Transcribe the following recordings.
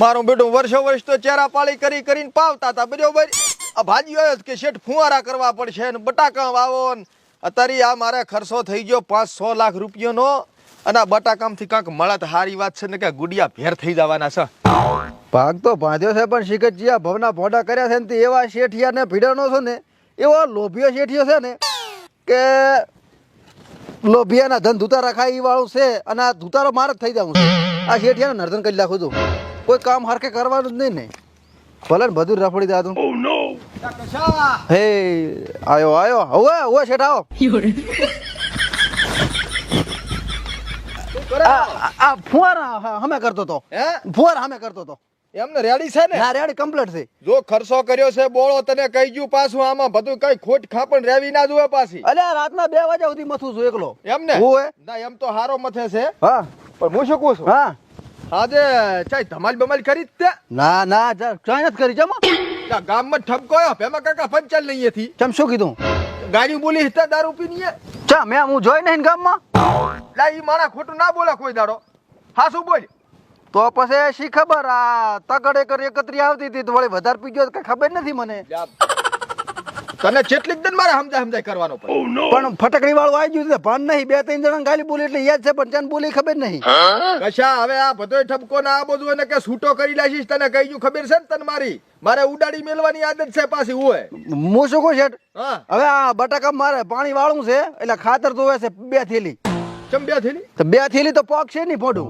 મારું બેટું વર્ષો વર્ષ તો ચેરા પાળી કરી કરીને પાવતા હતા. બરોબર? આ ભાજી આવ્યો કે શેઠ ફુવારા કરવા પડશે ને બટાકા વાવો ને. અત્યારે આ મારે ખર્ચો થઈ ગયો પાંચ સો લાખ રૂપિયાનો. અને આ બટાકામથી કાંક મળે તો સારી વાત છે ને કે ગુડિયા ભેર થઈ જવાના છે. ભાગ તો ભાંધ્યો છે, પણ શિખરજીયા ભવના ભોડા કર્યા છે ને તે એવા શેઠિયા ને ભીડાનો છે ને, એવો લોભિયો શેઠિયો છે ને કે લોભિયાના ધન ધુતા રખાય વાળું છે અને આ ધુતારો માર જ થઈ જવું છે. આ શેઠિયાને નર્ધન કરી નાખું છું. કોઈ કામ હરકે કરવાનું જ નહીં ને. ભલે ને બધું રફડી દાદું હે આયો આયો. હવે હવે શેઠ આવો. આ ફુવારા હમે કરતો તો. હે? ફુવારા હમે કરતો તો. એમને રેડી છે ને? હા રેડી કમ્પ્લીટ છે. જો ખર્ચો કર્યો છે બોળો તને કહી ગયું પાછું આમાં બધું કઈ ખોટ ખાપણ રેવી ના જોવે પાછી. અલ્યા રાતના બે વાગ્યા સુધી મથું છું એકલો. એમ ને હું હે? ના એમ તો હારો મથે છે. હા. પણ હું શું કહું છું? હા. આજે ચાય ધમાલ બમાલ કરી તે. ના ના ચાઈ નથી કરી જમો. ત્યાં ગામમાં ઠપકો આવ્યો ભેમા કાકા પંચાલ નહીં થી ચમ શું કીધું? ગાડી બોલી હતા દારૂ પીની ચા મેં હું જોઈ નહીં ગામમાં? લા ઈ માણા ખોટું ના બોલે કોઈ દાડો. હા શું બોલ? તો પછી શી ખબર? આ તગડે એકર એકત્રી આવતી હતી તો વળી વધારે પી ગયો કઈ ખબર નથી મને. તને કેટલીક દિન મારે સમજાય સમજાય કરવાનો પડે. પણ ફટકડી વાળું આવી ગયું છે ભાન નહીં. બે ત્રણ જણા ગાલી બોલી એટલે યાદ છે પણ ચાન બોલી ખબર નહીં. કશા હવે આ બધોય ઠપકો ને આ બધું એને કે છૂટો કરી લાશીશ તને કહી ગયું ખબર છે ને તને મારી? મારે ઉડાડી મેલવાની આદત છે પાછી હોય. હું શું કહું છે હા. હવે આ બટાકા મારે પાણી વાળું છે એટલે ખાતર ધોવે છે બે થેલી. ચમ બે થેલી? તો બે થેલી તો પોક છે નહીં પોડું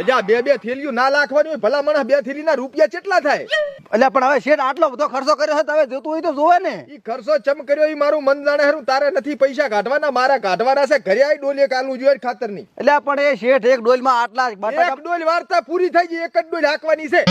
અજા બે બે થેલીઓ ના લાખવાની હોય ભલા માણસ બે થેલી ના રૂપિયા કેટલા થાય? એટલે પણ હવે શેઠ આટલો બધો ખર્ચો કર્યો છે તમે જોતું હોય તો જોવે ને. ઈ ખર્ચો ચમ કર્યો ઈ મારું મન જાણે હરું તારે નથી પૈસા કાઢવાના મારા કાઢવાના છે ઘરે આઈ કાલનું જોઈએ ખાતરની એટલે પણ એ શેઠ એક ડોલમાં આટલા એક ડોલ વાર્તા પૂરી થઈ ગઈ એક જ ડોલ હાકવાની છે.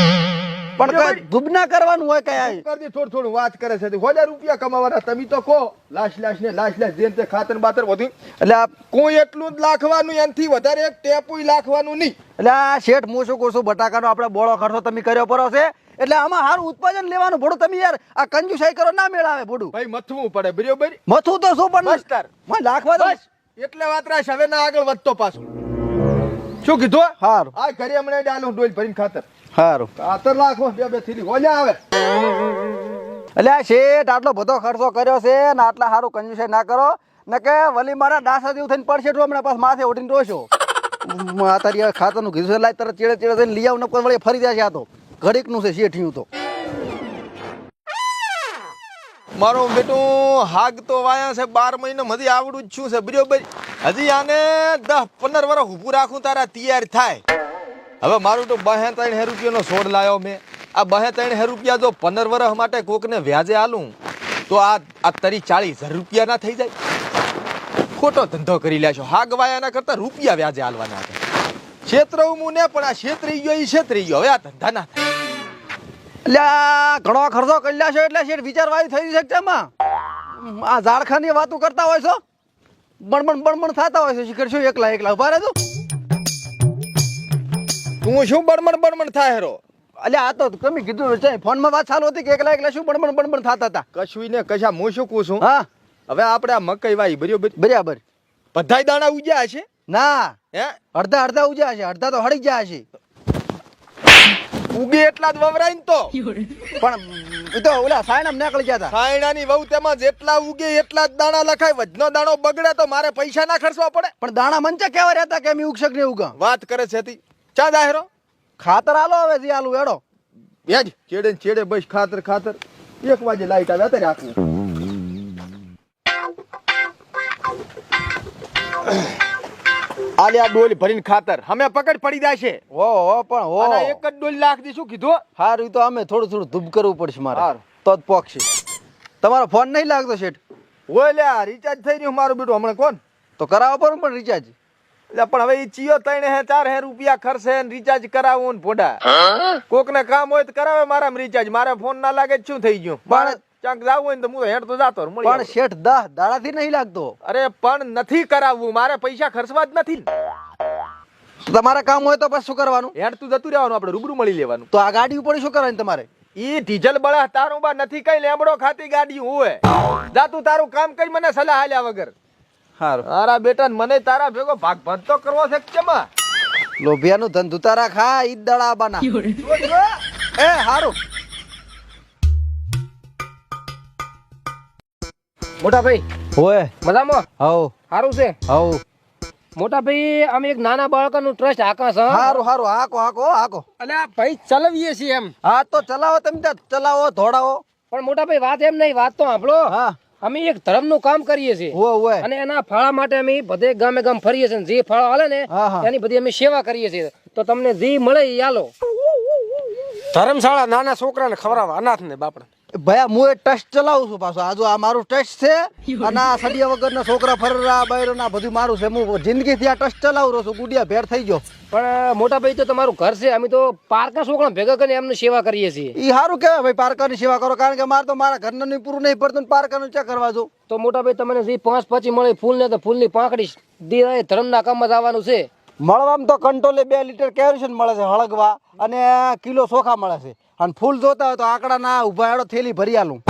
પણ કઈ ધૂબ ના કરવાનું હોય કઈ કરતી થોડું થોડું વાત કરે છે. હોજા રૂપિયા કમાવાના તમે તો કહો લાશ લાશ ને લાશ લાશ જેમ તે ખાતર બાતર વધુ એટલે આ કોઈ એટલું જ લાખવાનું એનાથી વધારે એક ટેપુય લાખવાનું નહીં. એટલે આ શેઠ મોસો કોસો બટાકાનો આપણે બોળો ખર્ચો તમે કર્યો પરો છે. એટલે આમાં સારું ઉત્પાદન લેવાનું ભોડું. તમે યાર આ કંજુસાઈ કરો ના મેળાવે ભોડું. ભાઈ મથવું પડે બરોબર? મથું તો શું પણ લાખવા દો. એટલે વાત રાખ હવે ના આગળ વધતો પાછું. શું કીધું હારું. આ ઘરે હમણાં ડાલું ડોલ ભરીને ખાતર. હારું. ખાતર લાખો બે બે થેલી. ઓલ્યા આવે. એટલે શેઠ આટલો બધો ખર્ચો કર્યો છે ને આટલા સારું કંજુસાઈ ના કરો. ને કે વલી મારા ડાસા જેવું થઈને પડશે તો હમણાં પાસ માથે ઉઠીને રોશો. આ તારી ખાતરનું કીધું લાય તરત ચેડે ચેડે થઈને લઈ આવું ને વળી ફરી જાય છે આ તો. ઘડીકનું છે શેઠિયું તો. મારું બેટું હાગ તો વાયા છે બાર મહિનો મધી આવડું જ છું છે. બરોબર? હજી આને દસ પંદર વર્ષ ઊભું રાખું, તારા તૈયાર થાય. હવે મારું તો બહે ત્રણ હે રૂપિયાનો છોડ લાવ્યો મેં. આ બહે ત્રણ હે રૂપિયા જો પંદર વર્ષ માટે કોકને વ્યાજે આલું, તો આ આ તરી ચાલીસ હજાર રૂપિયા ના થઈ જાય. ખોટો ધંધો કરી લેશો. હાગ વાયાના કરતા રૂપિયા વ્યાજે આલવાના હતા ક્ષેત્ર હું ને, પણ આ ક્ષેત્ર ગયો એ ક્ષેત્રી ગયો હવે આ ધંધા ના એટલે ઘણો ખર્ચો કરી લેશો એટલે શેઠ વિચારવાળી થઈ શકશે એમાં. આ ઝાડખાની વાતો કરતા હોય છો? બણબણ બણબણ થતા હોય છે. શિખર શું એકલા એકલા ઊભા રહેજો. તું શું બણબણ બણબણ થાય હેરો? અલે આ તો તમે કીધું છે ફોનમાં વાત ચાલુ હતી કે એકલા એકલા શું બણબણ બણબણ થતા હતા? કશું ને કશા હું શું કહું છું? હા. હવે આપણે આ મકઈ વાઈ બરોબર? બરાબર. બધાય દાણા ઉજ્યા છે ના. હે? અડધા અડધા ઉજ્યા છે અડધા તો હળી ગયા છે ઉગે એટલા જ વવરાય ને તો. પણ એ તો ઓલા સાયણા નીકળી ગયા હતા ખાયણાની વહુ તેમાં જેટલા ઉગે એટલા જ દાણા લખાય. વજનો દાણો બગડે તો મારે પૈસા ના ખર્ચવા પડે. પણ દાણા મંચા કેવા રહેતા કે એમ ઉગશક ને ઉગા? વાત કરે છે તી. ચા જાહેરો ખાતર આલો હવે જે આલું એડો બેજ ચેડે ને ચેડે બસ ખાતર ખાતર. એક વાગે લાઈટ આવે અત્યારે આખું આલે આ ડોલ ભરીને ખાતર. અમે પકડ પડી જાય છે. ઓ હો પણ હો. એક જ ડોલ લાખ દી શું કીધું? હારું તો અમે થોડું થોડું ધૂપ કરવું પડશે મારે. તો જ પોકશે તમારો ફોન નહીં લાગતો શેઠ? ઓય લે આ રિચાર્જ થઈ રહ્યું મારું બેટું હમણાં કોણ? તો કરાવો પર પણ રિચાર્જ એટલે પણ હવે ઈ ચિયો ત્રણ હે ચાર હે રૂપિયા ખર્ચે ને રિચાર્જ કરાવું ને ફોડા કોક ને કામ હોય તો કરાવે મારા રિચાર્જ મારે ફોન ના લાગે શું થઈ ગયું? મારે ક્યાંક જવું હોય ને તો હું તો હેડ તો જાતો મળી પણ શેઠ દહ દાડાથી નહીં લાગતો. અરે પણ નથી કરાવવું મારે પૈસા ખર્ચવા જ નથી. તમારા કામ હોય તો પછી શું કરવાનું? હેડ તું જતું રહેવાનું આપણે રૂબરૂ મળી લેવાનું. તો આ ગાડી ઉપર શું કરવાનું તમારે? ઈ ડીઝલ બળા તારું બા નથી કઈ લેમડો ખાતી ગાડી હોય જા તું તારું કામ કઈ મને સલાહ હાલ્યા વગર. હારું. તારા બેટા મને તારા ભેગો ભાગ ભંગ તો કરવો છે કેમાં લોભિયાનું ધંધુ તારા ખા ઈ દડા બના એ હારું. મોટા ભાઈ ઓય. મજામાં? હવ. સારું છે? હવ. મોટા ભાઈ અમે એક નાના બાળકનું ટ્રસ્ટ આકાશ હારું હારું. હાકો હાકો હાકો અને આ ભાઈ ચલાવીએ છીએ એમ. હા તો ચલાવો તમે ત્યાં. ચલાવો ધોડાવો. પણ મોટા ભાઈ વાત એમ નહીં વાત તો સાંભળો. હા. અમે એક ધર્મનું કામ કરીએ છીએ. ઓય ઓય. અને એના ફાળા માટે અમે બધે ગામે ગામ ફરીએ છીએ. જે ફાળો હાલે ને. એની બધી અમે સેવા કરીએ છીએ. તો તમને જે મળે એ આલો. ધર્મશાળા નાના છોકરાને ખવડાવવા અનાથ ને બાપડા ભયા હું એ ટ્રસ્ટ ચલાવું છું પાછો. આજુ આ મારું ટ્રસ્ટ છે અને આ સડિયા વગરના છોકરા ફરરા બૈરો ના બધું મારું છે. હું જિંદગીથી આ ટ્રસ્ટ ચલાવું છું. ગુડિયા ભેર થઈ ગયો. પણ મોટા ભાઈ તો તમારું ઘર છે. અમે તો પારકા છોકરા ભેગા કરીને એમની સેવા કરીએ છીએ. ઈ સારું કહેવાય ભાઈ પારકાની સેવા કરો. કારણ કે મારે તો મારા ઘરનું પૂરું નહીં પડતું ને પારકાનું ચેક કરવા જો તો મોટા ભાઈ તમને જે પાંચ પછી મળે ફૂલ ને તો ફૂલની પાંખડી ધર્મના કામમાં જ આવવાનું છે. મળવામાં તો કંટ્રોલે બે લીટર કેરોસીન મળે છે હળગવા અને કિલો ચોખા મળે છે. અને ફૂલ જોતા હોય તો આકડા ના ઊભા એડો થેલી ભરી આલું.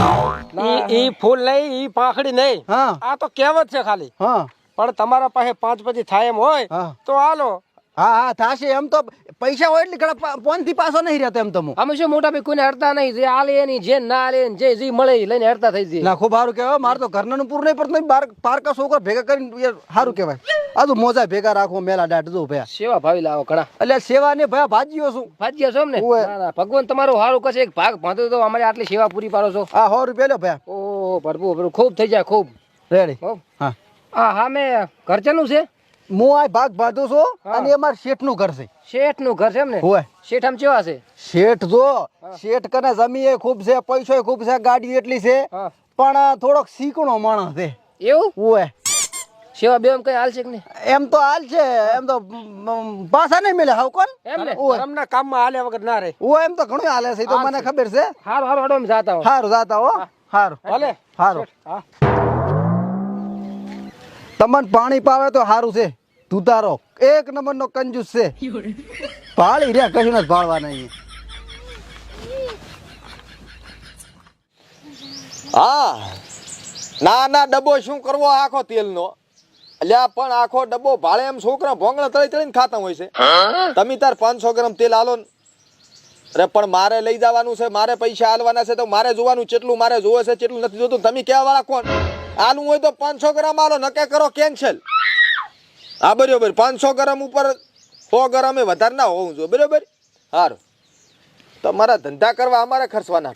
ઈ ફૂલ નહીં ઈ પાંખડી નહીં. હા. આ તો કહેવત છે ખાલી. હા. પણ તમારા પાસે પાંચ પછી થાય એમ હોય તો હાલો હા હા થાશે. એમ તો પૈસા હોય એટલે ઘણા પોનથી પાછો નહીં રહેતો એમ તો હું. અમે શું મોટા ભાઈ કોઈને હડતા નહીં? જે આલે એની જે ના આલે જે જે મળે લઈને હડતા થઈ જાય. ના ખૂબ સારું કહેવાય. મારે તો ઘરનું પૂરું નહીં પડતું. બાર પારકા છોકરા ભેગા કરીને સારું કહેવાય. આ તો મોજા ભેગા રાખો મેલા દાટ જો ભયા. સેવા ભાવી લાવો ઘણા. એટલે સેવા ને ભયા ભાજીઓ શું? ભાજીઓ છો ને? ભગવાન તમારું સારું કશે એક ભાગ ભાંધો તો અમારે આટલી સેવા પૂરી પાડો છો. હા સો રૂપિયા લો ભયા. ઓ ભરપૂર ભરપૂર. ખૂબ થઈ જાય ખૂબ. રેડી હા. હા. હા મેં ઘરચેનું છે? હું આ ભાગ બાંધું છું અને એ શેઠનું ઘર છે. શેઠનું ઘર છે એમ ને હોય. શેઠ આમ કેવા છે? શેઠ જો શેઠ કને જમીએ ખૂબ છે પૈસો ખૂબ છે ગાડી એટલી છે પણ થોડોક શીકણો માણસ છે. એવું? ઓય સેવા બે કઈ હાલ છે કે નહીં? એમ તો હાલ છે એમ તો પાછા નહીં મળે હાવ કોણ? એમ ને ધર્મના કામમાં હાલ્યા વગર ના રહે ઓય એમ તો ઘણું હાલે છે તો મને ખબર છે. હારું હારું હાડો જાતા હો સારું જાતા હો સારું ભલે. સારું હા. તમને પાણી પાવે તો સારું છે. તુતારો એક નંબર નો કંજૂસ છે. પાળી રહ્યા, કશું નથી ભાળવા નહીં હા ના ના ડબ્બો શું કરવો આખો તેલનો? અલ્યા, પણ આખો ડબ્બો ભાળે એમ છોકરા ભોંગળા તળી તળીને ખાતા હોય છે. તમે તાર પાંચસો ગ્રામ તેલ આલો ને. અરે, પણ મારે લઈ જવાનું છે, મારે પૈસા આલવાના છે, તો મારે જોવાનું કેટલું મારે જોવે છે કેટલું નથી જોતું. તમે કેવા વાળા કોણ? આનું હોય તો પાંચસો ગ્રામ આલો, નકે કરો, કેન્સલ. હા બરાબર. પાંચસો ગ્રામ ઉપર સો ગ્રામ એ વધારે ના હોવું જોઈએ બરોબર? સારું તમારા ધંધા કરવા અમારે ખર્ચવાના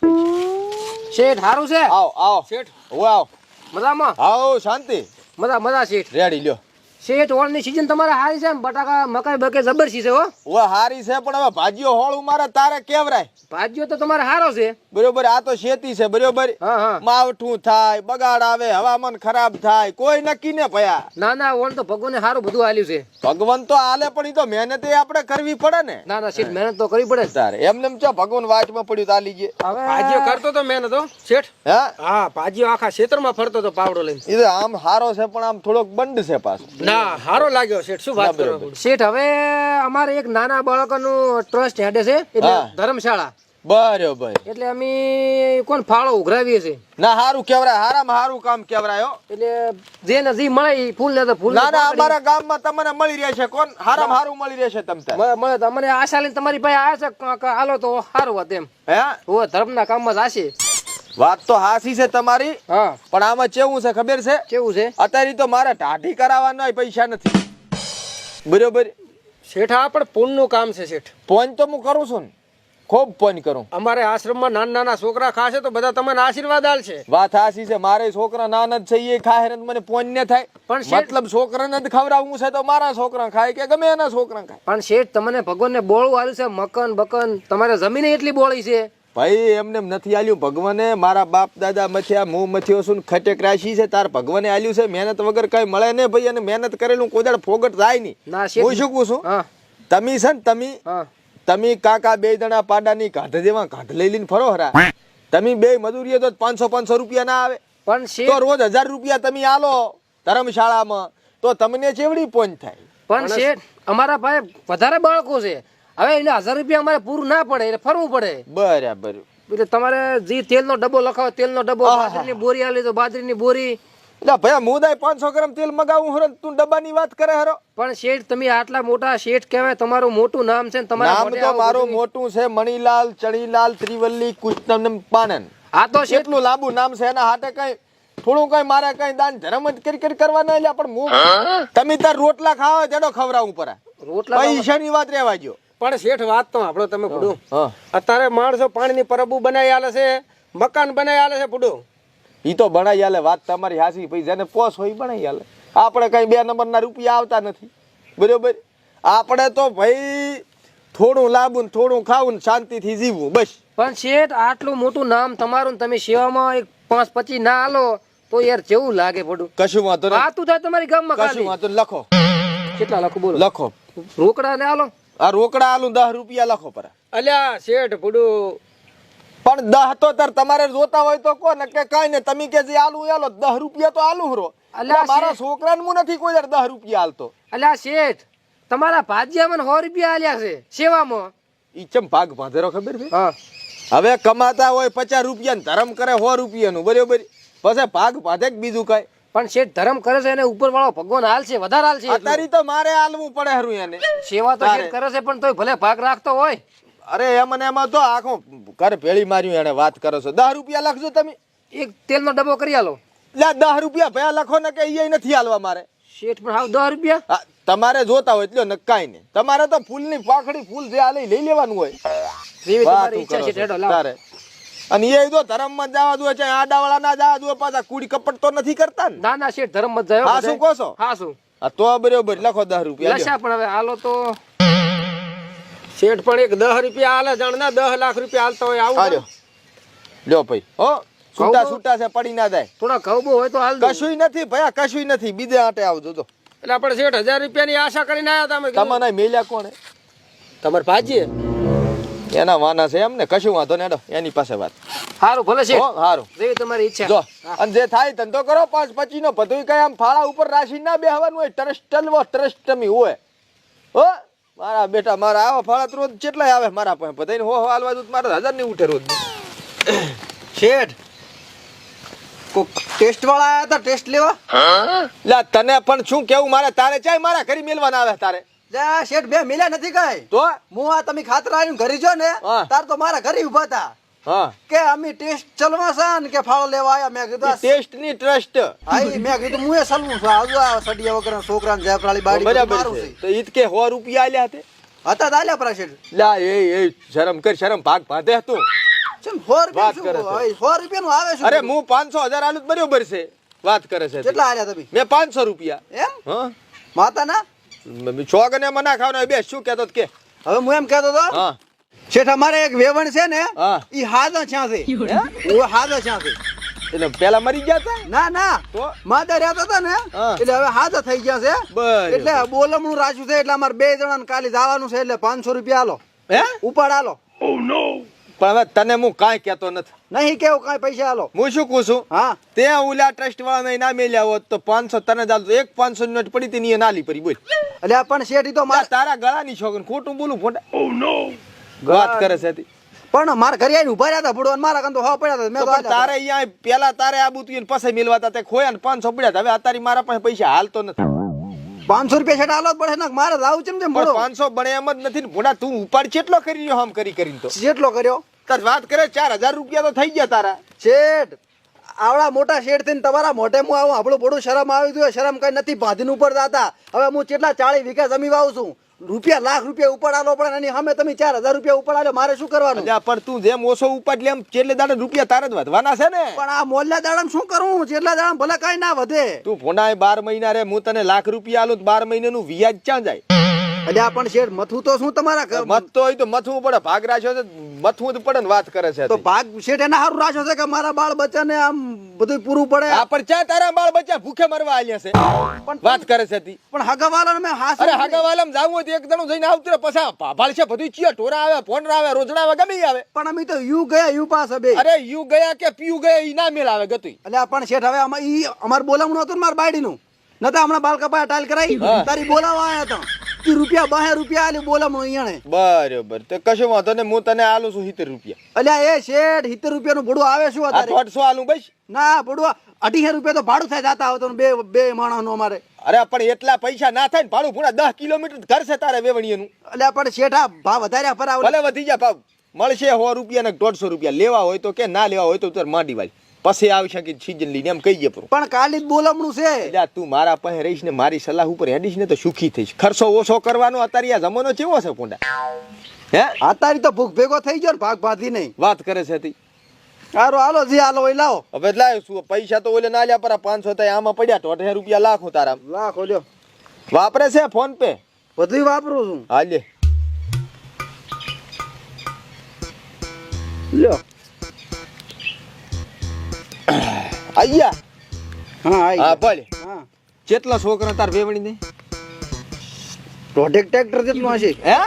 શેઠ સારું છે? આવો આવો. શેઠ. હું આવો. મજામાં? આવો શાંતિ. મજા મજા શેઠ. રેડી લ્યો. શેઠ ઓળની સીઝન તમારે હારી છે બટાકા મકાઈ બકે જબરસી છે હો. હવે હારી છે પણ હવે ભાજીઓ હોળ મારે તારે કેવરાય? ભાજીઓ તો તમારે હારો છે. બરોબર આ તો શેતી છે બરોબર? હા હા. માવઠું થાય બગાડ આવે હવામાન ખરાબ થાય કોઈ નક્કી ને ભયા. ના ના ઓણ તો ભગવાને હારું બધું આલ્યું છે. ભગવાન તો હાલે પણ ઈ તો મહેનત એ આપણે કરવી પડે ને. ના ના શેઠ મહેનત તો કરવી પડે જ. તારે એમને એમ ચા ભગવાન વાટમાં પડ્યું તો આ લીજે ભાજીઓ કરતો તો મહેનત શેઠ. હા? હા ભાજીઓ આખા ક્ષેત્રમાં ફરતો તો પાવડો લઈને. તો આમ હારો છે પણ આમ થોડોક બંધ છે પાછો. ના હારો લાગ્યો શેઠ. શું વાત કરો શેઠ હવે અમારે એક નાના બાળકનું ટ્રસ્ટ હેડે છે એટલે ધર્મશાળા. બરોબર. એટલે અમે કોણ ફાળો ઉઘરાવીએ છે ના હારું કેવરાય હારામાં હારું કામ કેવરાયો એટલે જે નજી મળે ફૂલ ને તો ફૂલ ના ના અમારા ગામમાં તમને મળી રહેશે કોણ? હારામ હારું મળી રહેશે તમને મળે તો અમને આશા લઈને તમારી પાસે આવ્યા છે હાલો તો સારું વાત એમ. હે? ઓ ધર્મના કામમાં જ આશે. વાત તો હાસી છે તમારી હા. પણ આમાં કેવું છે ખબર છે? કેવું છે? અત્યારે તો મારે ટાઢી કરાવવાના પૈસા નથી. બરોબર? શેઠ આ પણ પુણ્યનું કામ છે શેઠ. પોઈન્ટ તો હું કરું છું ને. ખૂબ પોઈન્ટ કરું. અમારે આશ્રમમાં નાના નાના છોકરા ખાશે તો બધા તમને આશીર્વાદ આલશે. વાત હાસી છે મારે છોકરા નાના જ છે એ ખાય ને મને પોઈન્ટ ને થાય. પણ મતલબ છોકરાને જ ખવડાવવું છે તો મારા છોકરા ખાય કે ગમે એના છોકરા ખાય? પણ શેઠ તમને ભગવાનને બોળું આવ્યું છે મકન બકન તમારે જમીન એટલી બોળી છે? ભાઈ એમને નથી આલ્યું. ભગવાને મારા બાપ દાદા મથ્યા હું મથ્યો છું ખટેક રાશિ છે. તાર ભગવાને આલ્યું છે. મહેનત વગર કઈ મળે ને ભાઈ અને મહેનત કરેલું કોઈ દાડ ફોગટ જાય નહીં. હું શું કહું છું? હા. તમે છે ને તમે હા. તમે કાકા બે જણા પાડાની કાંઠ જેવા કાંઠ લઈ લઈને ફરો હરા. તમે બે મજૂરીએ તો પાંચસો પાંચસો રૂપિયા ના આવે. પણ તો રોજ હજાર રૂપિયા તમે આલો ધર્મશાળામાં તો તમને ચેવડી પોઈન્ટ થાય? પણ શેઠ અમારા ભાઈ વધારે બાળકો છે. હવે એને હજાર રૂપિયા અમારે પૂરું ના પડે એટલે ફરવું પડે. બરાબર. એટલે તમારે જે તેલનો ડબ્બો લખાવો તેલનો ડબ્બો બાજરીની બોરી આલી તો બાજરીની બોરી. એટલે ભયા મુદાય પાંચસો ગ્રામ તેલ મગાવું હરો તું ડબ્બાની વાત કરે હરો. પણ શેઠ તમે આટલા મોટા શેઠ કહેવાય તમારું મોટું નામ છે ને તમારા નામ તો મારું મોટું છે મણીલાલ ચણીલાલ ત્રિવલ્લી કૃષ્ણ પાનન. આ તો શેઠ કેટલું લાંબુ નામ છે એના હાટે કઈ થોડું કઈ મારે કઈ દાન ધર્મ જ કરી કરી કરવાના એટલે પણ હું તમે તાર રોટલા ખાવા તેડો ખવડાવું પડે રોટલા પૈસાની વાત રહેવા જો પણ શેઠ વાત તો આપણો તમે હા અત્યારે માણસો પાણીની પરબુ બનાવી આલે છે મકાન બનાવી આલે છે ફૂડું ઈ તો બનાવી આલે વાત તમારી હાસી ભાઈ જેને પોસ હોય બનાવી આલે. આપણે કઈ બે નંબરના રૂપિયા આવતા નથી. બરોબર? આપણે તો ભાઈ થોડું લાંબુ થોડું ખાવું શાંતિ શાંતિથી જીવવું બસ. પણ શેઠ આટલું મોટું નામ તમારું ને તમે સેવામાં એક પાંચ પચીસ ના આલો તો યાર જેવું લાગે પડું કશું વાંધો નહીં વાતું થાય તમારી ગામમાં કશું વાંધો. લખો. કેટલા લખો બોલો? લખો. રોકડા ને આલો. આ રોકડા આલું દસ રૂપિયા લખો પરા. અલ્યા શેઠ ભૂડું. પણ દહ તો તાર તમારે જોતા હોય તો કો ને કે કઈ ને તમે કે જે આલુ આલો. દસ રૂપિયા તો આલુ હરો. અલ્યા, મારા. છોકરાને હું નથી કોઈ દર દસ રૂપિયા આલતો. અલ્યા શેઠ તમારા ભાજિયા મને સો રૂપિયા આલ્યા છે. સેવામાં. ઈ ચમ ભાગ ભાંધેરો ખબર છે? હા. હવે કમાતા હોય પચાસ રૂપિયા ધરમ કરે સો રૂપિયાનું બરોબર? પછી ભાગ ભાંધે બીજું કઈ? પણ શેઠ ધર્મ કરે છે એને ઉપર વાળો ભગવાન હાલ છે વધારે હાલ છે અત્યારે તો મારે હાલવું પડે હરું એને. સેવા તો શેઠ કરે છે પણ તોય ભલે ભાગ રાખતો હોય. અરે એમ અને એમાં તો આખો ઘર ભેળી માર્યું એને વાત કરો છો. દસ રૂપિયા લખજો તમે. એક તેલનો ડબ્બો કરી આલો. લે દસ રૂપિયા ભયા લખો ને કે એ નથી હાલવા મારે. શેઠ પણ હાવ દસ રૂપિયા? તમારે જોતા હોય એટલે નક્કાઈ ને તમારે તો ફૂલની પાખડી ફૂલ જે આલે લઈ લેવાનું હોય. તારે. અને એ તો ધર્મમાં જવા દો છે આડાવાળા ના જવા દો પાછા કુડી કપટ તો નથી કરતા ને. ના ના શેઠ ધર્મમાં જાય હા શું કહો છો? હા શું? આ તો બરોબર લખો દસ રૂપિયા લસા પણ હવે હાલો તો. શેઠ પણ એક દસ રૂપિયા હાલે જણ ના દસ લાખ રૂપિયા હાલતા હોય આવું લ્યો. લ્યો ભાઈ. હો છૂટા? છૂટા છે પડી ના જાય. થોડા ઘઉં હોય તો હાલ કશું નથી ભયા કશુંય નથી. બીજે આટે આવજો તો એટલે આપણે શેઠ હજાર રૂપિયાની આશા કરીને આવ્યા તમે તમને મેલ્યા કોણે તમારે ભાજીએ? એના વાના છે એમ ને કશું વાંધો ને એની પાસે વાત. સારું ભલે હો સારું જેવી તમારી ઈચ્છા. જો અને જે થાય ધંધો કરો પાંચ પચી નો બધું કઈ આમ ફાળા ઉપર રાશિ ના બેહવાનું હોય ટ્રસ્ટલ ટ્રસ્ટમી હોય. હો મારા બેટા મારા આવા ફાળા તો રોજ કેટલાય આવે મારા પાસે? બધાને હો હો હાલવા દઉં તો મારા હજારની ઉઠે રોજ. શેઠ કોક ટેસ્ટ વાળા આવ્યા હતા ટેસ્ટ લેવા? લા તને પણ શું કેવું? મારે તારે ચાય મારા ઘરે મેલવાના આવે તારે. શેઠ બે મિલ્યા નથી કઈ તો? હું આ તમે ખાતર આવીને ઘરે જો ને તાર તો મારા ઘરે ઊભા હતા કે અમે ટેસ્ટ ચલવા છે ને કે ફાળો લેવા આવ્યા? મેં કીધું ટેસ્ટની ટ્રસ્ટ. હા મેં કીધું હું એ સલવું છું. આવજો આ સડિયા વગર છોકરા ને જયપ્રાળી બાડી બરાબર છે. તો ઈદ કે સો રૂપિયા આલ્યા હતા? હતા દાલ્યા પરા લા એ એ શરમ કર શરમ ભાગ ભાંધે તું ચમ સો રૂપિયા વાત શું? રૂપિયા નું આવે છે અરે હું પાંચસો હજાર આલું તો બરોબર છે. વાત કરે છે. કેટલા આલ્યા તમે? મેં પાંચસો રૂપિયા. એમ? હા. માતા ના છોકને મના ખાવાનો બે શું કેતો કે? હવે હું એમ કેતો હતો હા. શેઠ અમારે એક વેવણ છે ને એ ઈ હાદા છ્યાં છે ઓ હાદા છ્યાં એટલે પેલા મરી ગયા તા? ના ના. તો? માતા રહેતા હતા ને એટલે હવે હાદા થઈ ગયા છે. એટલે બોલમણું રાજુ છે એટલે અમારે બે જણા કાલે જવાનું છે એટલે પાંચસો રૂપિયા આલો. હે? ઉપાડ આલો. પણ હવે તને હું કાંઈ કહેતો નથી. નહીં કેવું કાંઈ પૈસા આલો. હું શું કહું છું? હા. તે ઓલા ટ્રસ્ટ વાળા ના મેલ્યા હોત તો પાંચસો તને ચાલતો એક પાંચસો નોટ પડી હતી ની એ નાલી પડી બોલ. એટલે પણ શેઠ તો મારા તારા ગળાની છોકરી ખોટું બોલું ફોટા વાત કરે છે પણ મારા ઘરે આવીને ઊભા રહ્યા હતા ભૂડવા મારા કંતો હવા પડ્યા હતા મેં તો તારે અહીંયા પેલા તારે આબુ તું એને પાસે મેલવાતા તે ખોયા ને પાંચસો પડ્યા હતા. હવે અત્યારે મારા પાસે પૈસા હાલતો નથી. હતા. પાંચસો રૂપિયા છે આલો પડે ને. મારે લાવું છે ને મળો પાંચસો બને એમ જ નથી ને. ભોડા તું ઉપાડ કેટલો કરી રહ્યો આમ કરી કરીને તો. જેટલો કર્યો? તાર વાત કરે ચાર હજાર રૂપિયા તો થઈ ગયા તારા. શેઠ આવડા મોટા શેડ થઈને તમારા મોઢે હું આવું. આપણું બોડું શરમ આવી ગયું શરમ કઈ નથી. ભાધી ઉપર દાતા. હવે હું કેટલા ચાળી વીઘા જમી વાવું છું? રૂપિયા લાખ રૂપિયા ઉપર આલો પણ ને એની સામે તમે ચાર હજાર રૂપિયા ઉપર આલો. મારે શું કરવાનું? પણ તું જેમ ઓછો ઉપાડ લેમ છેલ્લે દાડે રૂપિયા તારે જ વધવાના છે ને? પણ આ મોલ્લા દાડા શું કરવું જેટલા દાડા ભલે કઈ ના વધે. તું ફોના બાર મહિના રે હું તને લાખ રૂપિયા આલું બાર બાર મહિનાનું વ્યાજ ક્યાં જાય? આ પણ શેઠ મથું તો શું તમારા ઘર- મત તો હોય તો મથવું પડે ભાગ રાખ્યો છે. મથવું જ પડે ને વાત કરે છે તો ભાગ શેઠ એના સારું રાખ્યો છે કે મારા બાળ બચ્ચાને આમ બધું પૂરું પડે? આ પણ ચા તારા બાળ બચ્ચા ભૂખે મરવા આલ્યા છે. પણ વાત કરે છે તી. પણ હગાવાલાને મેં હાસ અરે હાગાવાલામ જાવું હોય તો એક જણું જઈને આવતું પછી ભાભાળ છે બધું ચિયા ટોરા આવે ફોન આવે રોજડા આવે ગમે આવે. પણ અમે તો યુ ગયા યુ પાસ બે અરે યુ ગયા કે પીયુ ગયા ઈ ના મેળ આવે ગતું એટલે પણ શેઠ હવે આમાં ઈ અમાર બોલાવણું હતું ને મારા બાયડીનું. નતા હમણાં બાલ કપાયા ટાઈલ કરાઈ. તારી બોલાવા આયા હતા પચીસ રૂપિયા બાહે રૂપિયા આલી બોલામણું અહીંયા બરોબર. તો કશું વાંધો ને હું તને આલું છું સિત્તેર રૂપિયા. અલ્યા એ શેઠ સિત્તેર રૂપિયાનું ભડું આવે શું અત્યારે? દોઢસો આલું બસ. ના ભડું અઢીસો રૂપિયા તો ભાડું થાય જતા આવતો ને બે બે માણસનું અમારે. અરે પણ એટલા પૈસા ના થાય ને ભાડું પૂરા દસ કિલોમીટર ઘર છે તારે વેવણીયનું અલ્યા પણ શેઠ આ ભાવ વધાર્યા ફરાવ ભલે વધી જાય ભાવ. મળશે સો રૂપિયા ને દોઢસો રૂપિયા. લેવા હોય તો કે ના લેવા હોય તો તાર માંડી વાળી પછી આવી શકે સીઝન લઈને એમ કહી પણ પણ કાલી જ બોલામણું છે. એટલે તું મારા પાસે રહીશ ને મારી સલાહ ઉપર હેડીશ ને તો સુખી થઈશ. ખર્ચો ઓછો કરવાનો અત્યારે આ જમાનો કેવો છે પોંડા હે? અત્યારે તો ભૂખ ભેગો થઈ ગયો ને ભાગ ભાતી નહીં. વાત કરે છે તી. સારું હાલો જી હાલો એ લાવો. હવે લાવ શું પૈસા તો ઓલે ના લ્યા પર પાંચસો થાય આમાં પડ્યા તો અઢાર રૂપિયા લાખો તારા. લાખો લ્યો વાપરે છે ફોન પે બધું વાપરું છું. હાલે. લ્યો. હા ભલે હા કેટલા છોકરા તાર વેવણી ને પ્રોડક્ટ ટ્રેક્ટર જેટલું હશે. હે?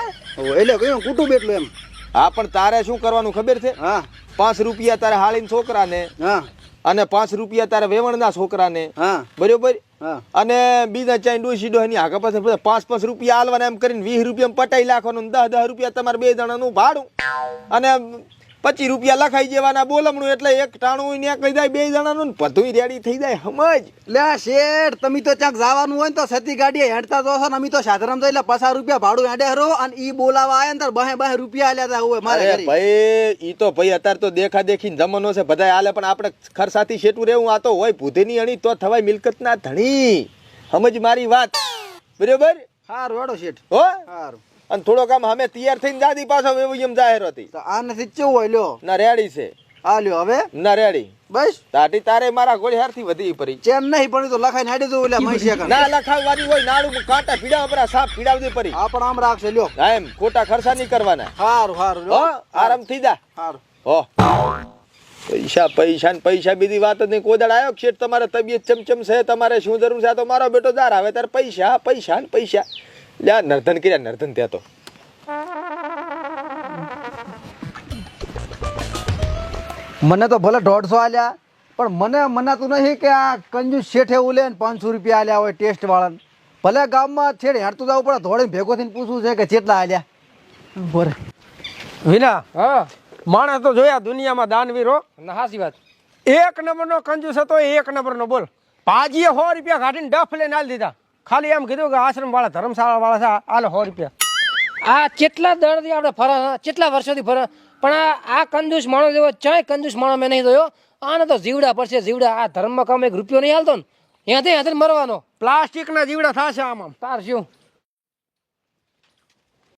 એટલે કયું કુટુંબ એટલું એમ. હા પણ તારે શું કરવાનું ખબર છે? હા. પાંચ રૂપિયા તારે હાળીને છોકરાને હા. અને પાંચ રૂપિયા તારે વેવણના છોકરાને. હા. બરોબર? હા. અને બીજા ચાઈ ડોસી ડોહની આગળ પાસે પાંચ પાંચ રૂપિયા આલવાના એમ કરીને વીસ રૂપિયા પટાઈ લાખવાનું દસ દસ રૂપિયા તમારે બે જણાનું ભાડું. અને પચીસ રૂપિયા લખાઈ જવાના બોલમણું એટલે એક ટાણું ને કહી જાય બે જણાનું ને બધું રેડી થઈ જાય સમજ લે શેઠ તમે તો ક્યાંક જવાનું હોય ને તો સતી ગાડીએ હેડતા તો છો ને અમે તો સાધારણ એટલે પચાસ રૂપિયા ભાડું હેડે હરો અને ઈ બોલાવા આયા ને તાર બહે બહે રૂપિયા આલ્યા હોય મારે ભાઈ ઈ તો ભાઈ અત્યારે તો દેખા દેખી જમાનો છે બધા હાલે પણ આપણે ખરસાથી શેટું રહેવું આ તો હોય ભૂતેની અણી તો થવાય મિલકત ના ધણી. સમજ મારી વાત. બરોબર? હા રોડો શેઠ. હો? હારું. અને થોડોક આમ અમે તૈયાર થઈને દાદી પાછો એમ જાહેર હતી. તો આ નથી ચેવું હોય લ્યો. ના રેડી છે. આ લ્યો હવે? ના રેડી. બસ. તાટી તારે મારા ગોળી હારથી વધી પડી. ચેન નહીં પડ્યું તો લખાઈને હાડી દઉં એટલે મહી કાન. ના લખાવવાની હોય નાડું કાંટા પીડા પર સાપ પીડાવતી પડી. આ પણ આમ રાખશે લ્યો. એમ ખોટા ખર્ચા નહીં કરવાના. હારું હારું હો આરામ થઈ જા. હારું. હો. પૈસા પૈસા ને પૈસા બીજી વાત જ નહીં. કોદળ આવ્યો શેઠ તમારે તબિયત ચમચમ છે તમારે શું જરૂર છે? તો મારો બેટો જાર આવે ત્યારે પૈસા પૈસા ને પૈસા. લ્યા નર્ધન કર્યા નર્ધન ત્યાં તો. મને તો ભલે દોઢસો આલ્યા પણ મને મનાતું નહીં કે આ કંજૂસ શેઠે ઉલે ને પાંચસો રૂપિયા આલ્યા હોય ટેસ્ટ વાળાને. ભલે ગામમાં છેડે હેડતું જવું પડે ધોળીને ભેગો થઈને પૂછવું છે કે કેટલા આલ્યા. બોરે. વિના હા. માણસ તો જોયા દુનિયામાં દાનવીરો ના હાસી વાત. એક નંબરનો કંજૂસ હતો એ એક નંબરનો બોલ. પાજીએ સો રૂપિયા કાઢીને ડફ લઈને આલી દીધા. ખાલી એમ કીધું કે આશ્રમ વાળા ધર્મશાળા વાળા છે આલે સો રૂપિયા. આ કેટલા દળથી આપણે ફરા કેટલા વર્ષોથી ફરા? પણ આ આ કંજૂસ માણસ જેવો ચાય કંજૂસ માણસ મેં નહીં જોયો. આને તો જીવડા પડશે જીવડા. આ ધર્મમાં કામ એક રૂપિયો નહીં હાલતો ને. ત્યાંથી ત્યાંથી મરવાનો. પ્લાસ્ટિકના જીવડા થશે આમ. આમ તાર શું